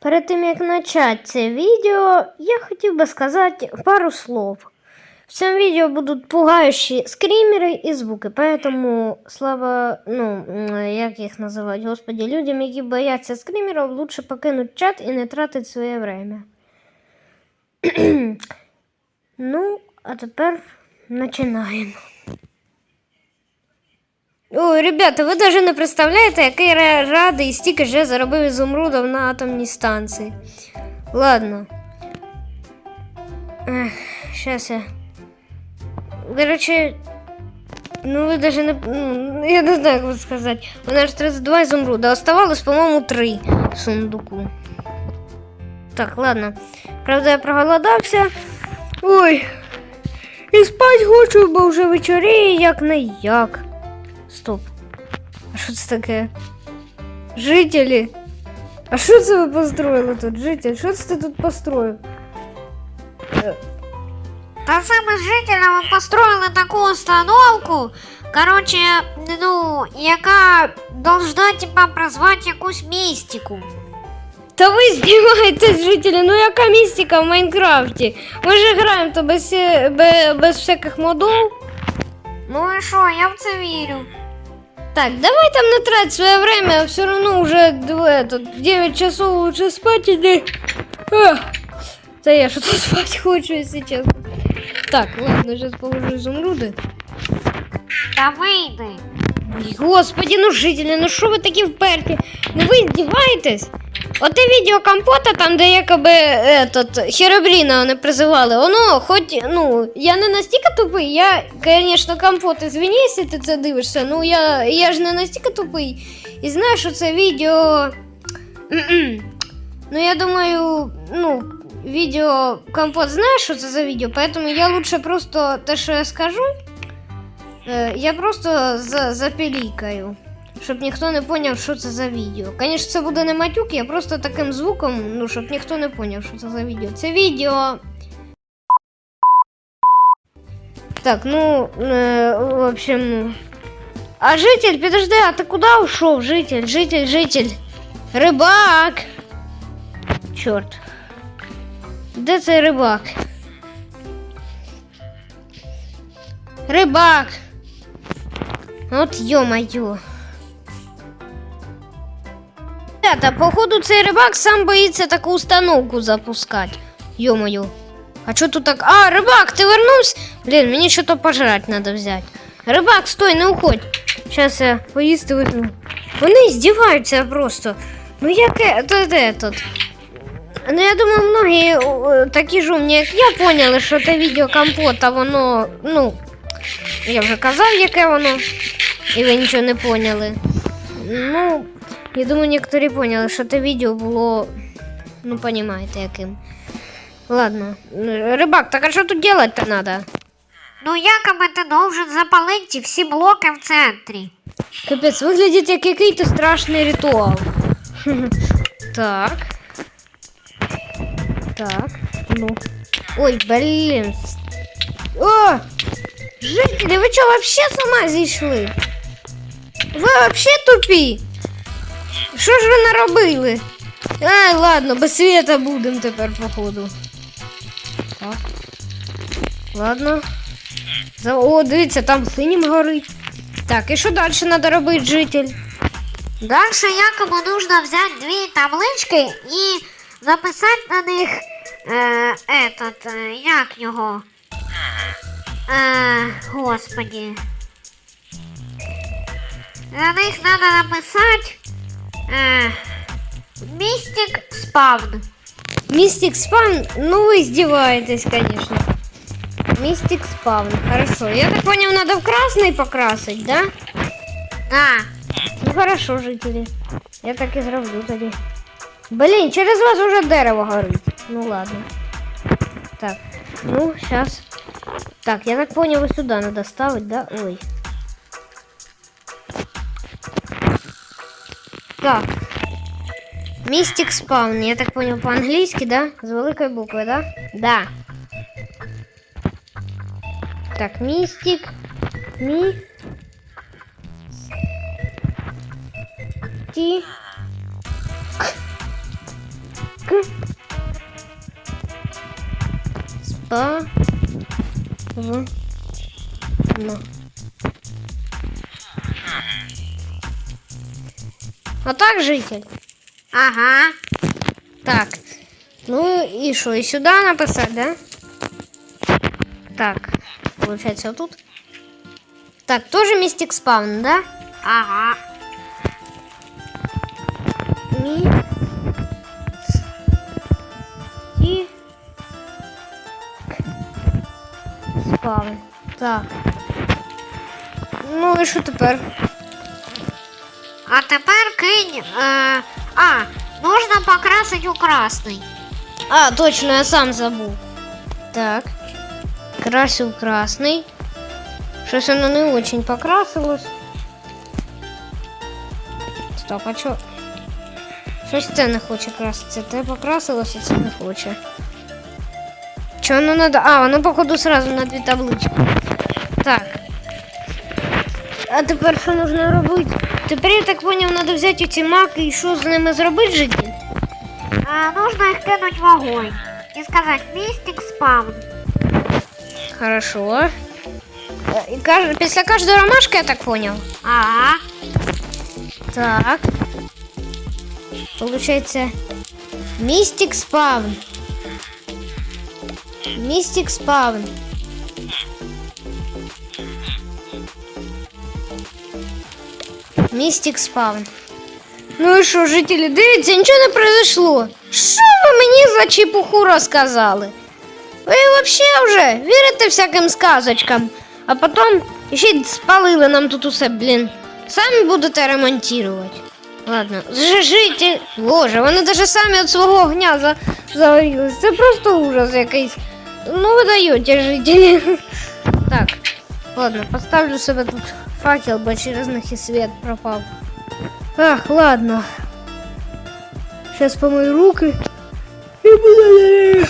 Перед тим як почати це відео, я хотів би сказати пару слов. В цьому відео будуть пугаючі скрімери і звуки, поэтому слава, ну, як їх називають, господі, людям, які бояться скрімерів, лучше покинути чат і не тратити своє время. ну, а тепер починаємо. Ой, ребята, ви навіть не представляєте, який ра- радий стільки я заробив ізумрудів на атомній станції. Ладно. Ех, щас я. До речі, ну ви даже не. Ну, я не знаю, як вам сказати. У нас ж 32 ізумруда. Оставалось, по-моєму, 3 в сундуку. Так, ладно. Правда, я проголодався. Ой. І спать хочу, бо вже вечоріє, як не як. Стоп. А що це таке? Жителі. А що це ви построїли тут, житель? Що це ти тут построїв? Е, Та це ми з жителями построїли таку установку, коротше, ну, яка должна типа призвати якусь містику. Та ви знімаєтесь, жителі, ну яка містика в Майнкрафті? Ми ж граємо то без, всі- бе- без всяких модов. Ну і що, я в це вірю. Так, давай там не трать своє время, все равно уже тут 9 часов лучше спать иди. Ах, Да я что-то спать хочу, если честно. Так, ладно, сейчас положу изумруды. Та вийди. Господи, ну жителі, ну що ви такі вперті? Ну ви здіваєтесь? Оте відео компота, там, де якоби этот, Херобріна вони призивали, воно хоч, ну, я не настільки тупий, я, звісно, компот, извини, якщо ти це дивишся, ну я, я ж не настільки тупий. І знаю, що це відео. Ну, я думаю, ну, відео компот знає, що це за відео, поэтому я лучше просто те, що я скажу. Е, Я просто за, запілікаю, щоб ніхто не поняв, що це за відео. Звісно, це буде не матюк, я просто таким звуком, ну, щоб ніхто не поняв, що це за відео. Це відео. Так, ну, е, в общем. А житель, подожди, а ти куди ушов, житель, житель, житель? Рибак! Чорт. Де цей рибак? Рибак! От ё-моё. Ребята, походу цей рибак сам боїться таку установку запускати. Ё-моё. А что тут так? А, рыбак, ты вернулся? Блин, мне что-то пожрать надо взять. Рыбак, стой, не уходь. Сейчас я поїсти візьму. Вони здіваються просто. Ну яке, то де тут? Ну я думаю, многі о, такі ж умні, як я, поняли, що те відео компота, воно, ну, я вже казав, яке воно, і ви нічого не поняли. Ну, я думаю, некоторі поняли, що те відео було, ну, понімаєте, яким. Ладно, рибак, так а що тут делать-то надо? Ну якоби ти должен запалити ті всі блоки в центрі. Капець, виглядить як який-то страшний ритуал. Так. Так, ну. Ой, блін. О! Жителі, ви що, вообще з ума зійшли? Ви вообще тупі? Що ж ви наробили? Ай, ладно, без света будемо тепер, походу. Так. Ладно. За- О, дивіться, там синім горить. Так, і що далі треба робити, житель? Дальше якоби нужно взяти дві таблички і записати на них е, этот, е, як його. Е, господі. На них треба написати е, Містик спавн. Мистик спавн, ну вы издеваетесь, конечно. Мистик спавн, хорошо. Я так понял, надо в красный покрасить, да? Да. Ну хорошо, жители. Я так и зроблю тоді. Блин, через вас уже дерево горить. Ну ладно. Так, ну сейчас. Так, я так понял, сюда надо ставить, да? Ой. Так. Мистик спаун, я так понял, по-английски, да? С великої буквы, да? Да. Так, мистик. Ми. Ти. К. К. Спа. В. так, житель? Ага. Так. Ну и что, и сюда написать, да? Так, получается вот тут. Так, тоже мистик спавн, да? Ага. Ми. І. Спавн. Так. Ну і що тепер? А тепер кинь. Е, а, нужно покрасить у красний. А, точно, я сам забув. Так. Красив красний. Щось воно не очень покрасилось. Стоп, а чо? Щось це не хоче краситися. Те покрасилось, а це не хоче. Чо воно надо? А, воно, походу, сразу на дві таблички. Так. А тепер що нужно робити? Тепер я так поняв, треба взяти ці маки і що з ними зробити житель? Е, нужно їх кинуть в огонь. І сказати містик спавн. Хорошо. Э, и каж- Після кожної ромашки, я так понял. Ага. Так. Получается Мистик спавн. Мистик спавн. Містик спавн. Ну і що, жителі, дивіться, нічого не произошло. Що ви мені за чепуху розказали? Ви взагалі вже вірите всяким сказочкам, а потім ще й спалили нам тут усе, блін. Самі будете ремонтувати. Ладно, Ж- Боже, вони навіть самі від свого огня за... загорілись. Це просто ужас якийсь. Ну, ви даєте жителі. Так, ладно, поставлю себе тут факел, бо через них і світ пропав. Ах, ладно. Сейчас помою руки и буду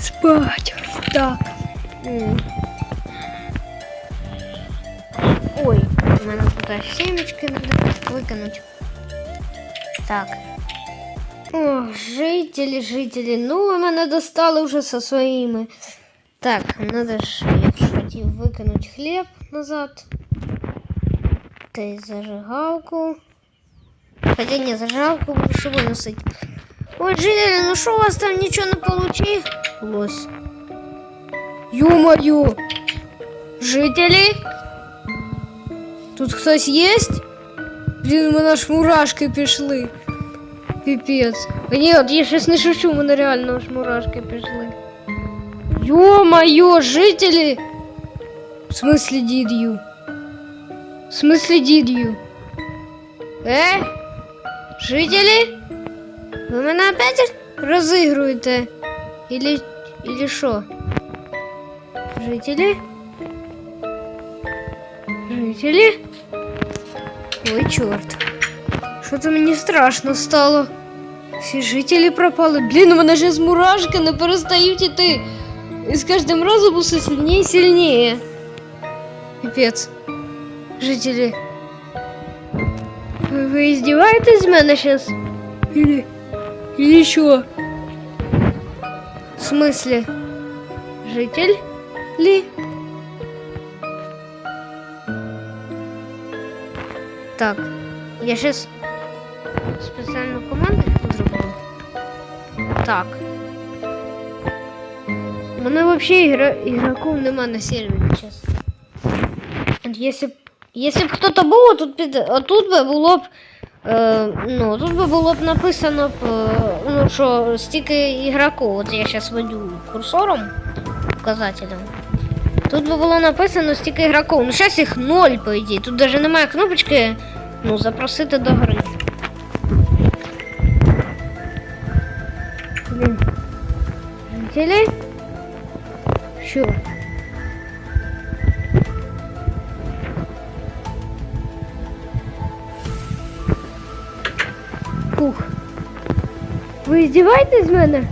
спать. Так. М. Ой, у мене тут аж семечки надо викинуть. Так. О, жителі, жителі, ну ви мене достали вже со своїми. Так, надо ж, я ж хотів викинути хліб назад. Та й зажигалку. Хотя не, зажигалку буду з собою носити. Ой, жителі, ну що у вас там нічого не получилось? Ё-моё! Жителі? Тут хтось есть? Блін, у мене аж мурашки пішли. Піпець. А ні, от я щось не шучу, у мене реально аж мурашки пішли. Ё-моё, жителі! В смысле did you? В смысле did you? Э? Жителі? Ви мене опять розігруєте? Или, или що? Жителі? Жителі? Ой, чорт. Що-то мені страшно стало. Всі жителі пропали. Блін, у мене ж з мурашки не перестають іти. І з кожним разом усе сильніше і сильніше. Пипец. Жителі. Ви, ви издеваетесь з мене зараз? Или... Или що? В смысле? Житель ли? Так, я сейчас специальную команду зроблю. Так. У мене вообще ігра... ігроків нема на сервері зараз. Якщо б, якщо б хто-то був, тут під... отут би було б. Е, ну, тут би було б написано б, е, ну, що стільки ігроків. От я зараз веду курсором, указателем. Тут би було написано стільки ігроків. Ну, зараз їх ноль, по ідеї. Тут навіть немає кнопочки ну, запросити до гри. Блін. Жителі? Ви здіваєтесь з мене?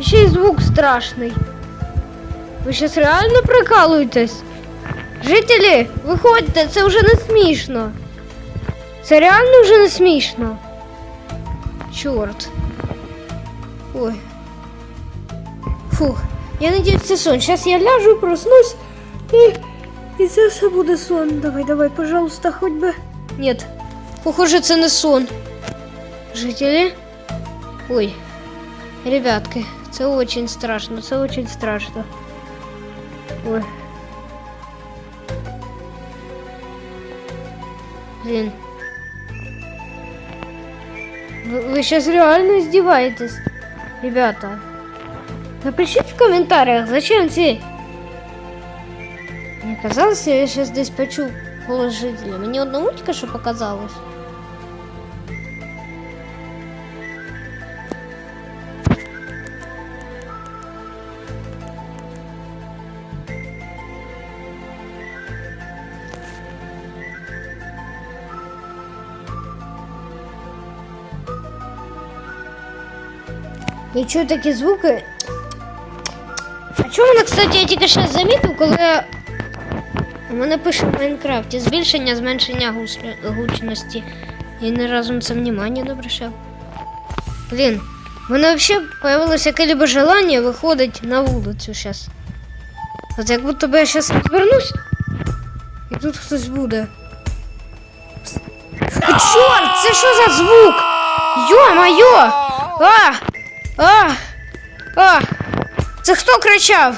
Ще й звук страшний. Ви зараз реально прикалуєтесь? Жителі, виходьте, це вже не смішно. Це реально вже не смішно. Чорт. Ой. Фух. Я надіюсь, це сон. Зараз я ляжу, проснусь і. І це все буде сон. Давай, давай, пожалуйста, хоть би. Нет, похоже, це не сон. Жителі. Ой. Ребятки, це очень страшно, це очень страшно. Ой. Блин. Вы, вы сейчас реально издеваетесь, ребята. Напишите в комментариях, зачем те... Мне казалось, я сейчас здесь почу голос жителя. Мне одному тільки що показалось. Я чую такі звуки. А чому мене, кстати, я тільки що замітив, коли у мене пише в Майнкрафті збільшення, зменшення гучності. Я ні разу на це внимання не обращав. Блін, в мене взагалі появилось яке-либо желання виходити на вулицю зараз. От як будто би я зараз розвернусь, і тут хтось буде. Чорт, це що за звук? Йо-моє! А! А! А! Це хто кричав?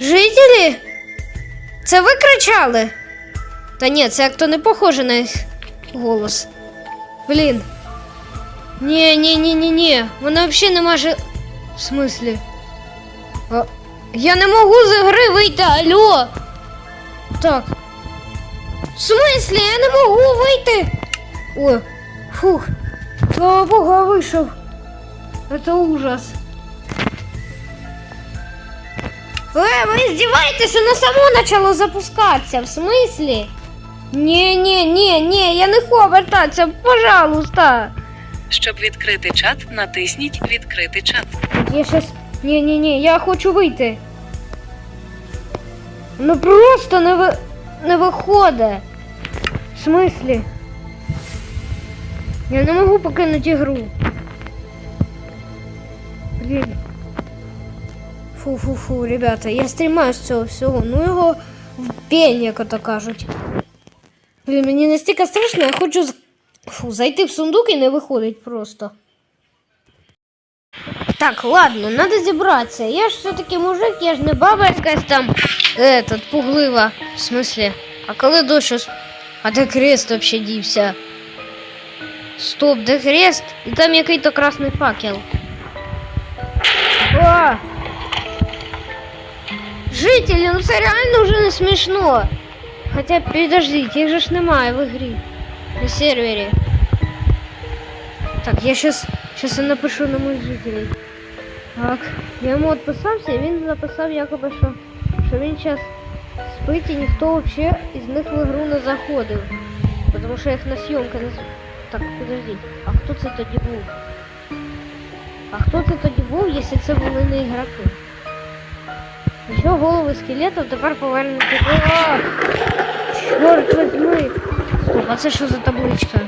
Жителі? Це ви кричали? Та ні, це як то не похоже на їх голос. Блін. Ні, ні, ні, ні, ні. Вона взагалі не може. В смислі? А, я не можу з гри вийти, алло. Так. В смислі, я не можу вийти. Ой, фух. Слава Богу, я вийшов. Это ужас. Э, вы издеваетесь, оно само начало запускаться. В смысле? Не-не-не-не, я не хочу вертатися, пожалуйста. Щоб відкрити чат, натисніть Відкрити чат. Я сейчас... Не-не-не, я хочу вийти. Ну просто не, ви... не виходить. В смислі? Я не можу покинути ігру. Фу-фу-фу, ребята, я стрімаю з цього всього. Ну його в пень, як ото кажуть. Блін, мені настільки страшно, я хочу фу, зайти в сундук і не виходить просто. Так, ладно, надо зібратися. Я ж все-таки мужик, я ж не баба якась там этот, пуглива. В смысле? А коли дощ? А де крест вообще дівся? Стоп, де крест? І там який-то красний факел. Жителі, ну це реально вже не смішно. Хоча підождіть, їх же ж немає в ігрі. На сервері. Так, я щас, щас я напишу на моїх жителів. Так, я йому відписався, і він написав якоби, що, що він зараз спить і ніхто взагалі із них в ігру не заходив. Тому що їх на зйомки не... Так, підождіть, а хто це тоді був? А хто це тоді був, якщо це були не ігроки? Що голови скелетів тепер повернуті. А! Чорт возьми! Стоп, а це що за табличка?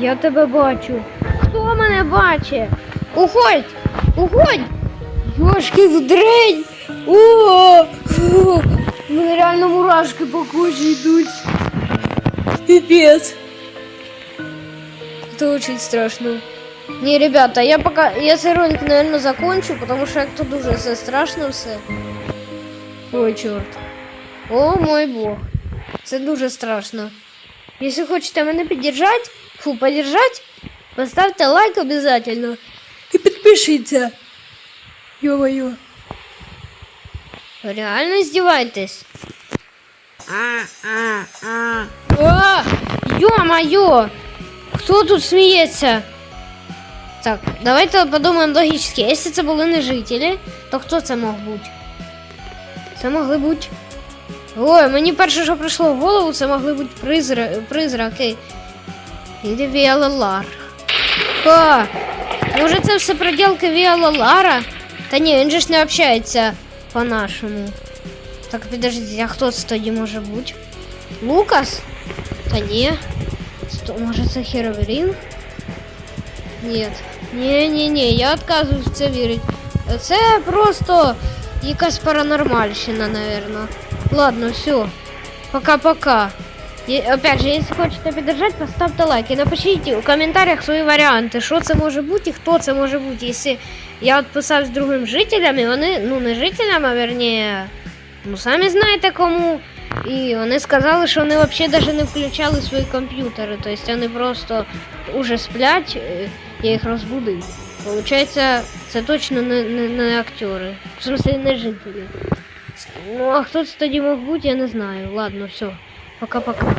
Я тебе бачу. Хто мене бачить? Уходь! Уходь! Йошки дрень! О! У мене реально мурашки по кожі йдуть. Пипец. Это очень страшно. Не, ребята, я пока. Я цей ролик, наверное, закончу, потому що як то дуже все страшно все. Ой, чорт. О мой бог. Це дуже страшно. Якщо хочете мене піддержати, фу, поддержать, поставте лайк обязательно. І підпишіться. Ё-моё. Ви реально издеваетесь? А, ё-моё! Хто тут сміється? Так, давайте подумаємо логічно. Якщо це були не жителі, то хто це мог бути? Це могли бути. Ой, мені перше, що прийшло в голову, це могли бути призра... призраки. Іде Віалалар. А, може це все проделки Віалалара? Та ні, він же ж не общається по-нашому. Так, підождіть, а хто це тоді може бути? Лукас? Та ні. Сто, може це Хероврін? Нет. Не-не-не, я отказываюсь в це вірити. Це просто якась паранормальщина, наверное. Ладно, все. Пока-пока. Опять же, если хочете поддержать, поставьте лайк и напишите в комментариях свої варіанти, що це може бути і хто це може бути. Якщо я от писав з другим жителям, і вони, ну не жителям, а верніше, ну самі знаєте кому. І вони сказали, що вони взагалі навіть не включали свої комп'ютери. Тобто вони просто уже сплять, е, я їх розбудив. Получається, це точно не, не, не актери. В смысле, не жителі. Ну, а хто це тоді мог бути, я не знаю. Ладно, все. Пока-пока.